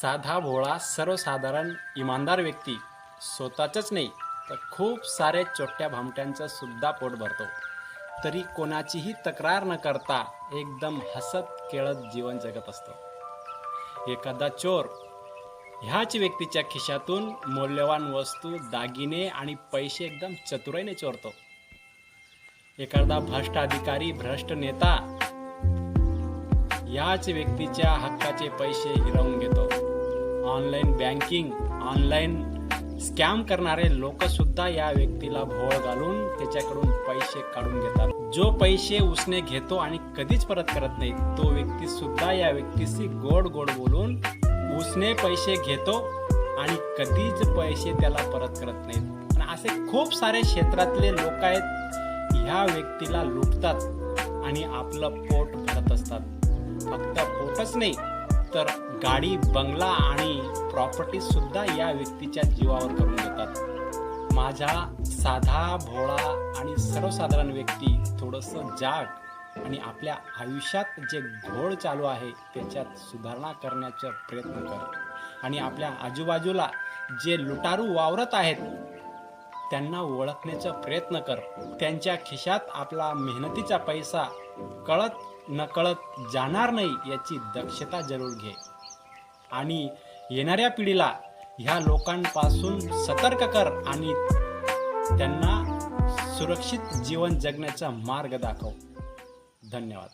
साधा भोळा सर्वसाधारण इमानदार व्यक्ती स्वतःचंच नाही तर खूप सारे चोट्या भामट्यांचं सुद्धा पोट भरतो. तरी कोणाचीही तक्रार न करता एकदम हसत खेळत जीवन जगत असतो. एखादा चोर ह्याच व्यक्तीच्या खिशातून मौल्यवान वस्तू दागिने आणि पैसे एकदम चतुराईने चोरतो. एखादा भ्रष्ट अधिकारी भ्रष्ट नेता याच व्यक्तीच्या हक्काचे पैसे हिरावून घेतो. ऑनलाईन बँकिंग ऑनलाईन स्कॅम करणारे लोक सुद्धा या व्यक्तीला भोळ घालून त्याच्याकडून पैसे काढून घेतात. जो पैसे उसने घेतो आणि कधीच परत करत नाही तो व्यक्ती सुद्धा या व्यक्तीशी गोड गोड बोलून उसने पैसे घेतो आणि कधीच पैसे त्याला परत करत नाहीत आणि असे खूप सारे क्षेत्रातले लोक आहेत ह्या व्यक्तीला लुटतात आणि आपलं पोट भरत असतात. फक्त पोटच नाही तर गाडी बंगला आणि प्रॉपर्टीसुद्धा या व्यक्तीच्या जीवावर करून घेतात माझा साधा भोळा आणि सर्वसाधारण व्यक्ती थोडंसं जाट आणि आपल्या आयुष्यात जे घोळ चालू आहे त्याच्यात सुधारणा करण्याचा प्रयत्न कर. आणि आपल्या आजूबाजूला जे लुटारू वावरत आहेत त्यांना ओळखण्याचा प्रयत्न कर. त्यांच्या खिशात आपला मेहनतीचा पैसा कळत नकळत जाणार नाही याची दक्षता जरूर घे. आणि येणाऱ्या पिढीला ह्या लोकांपासून सतर्क कर आणि त्यांना सुरक्षित जीवन जगण्याचा मार्ग दाखव. धन्यवाद.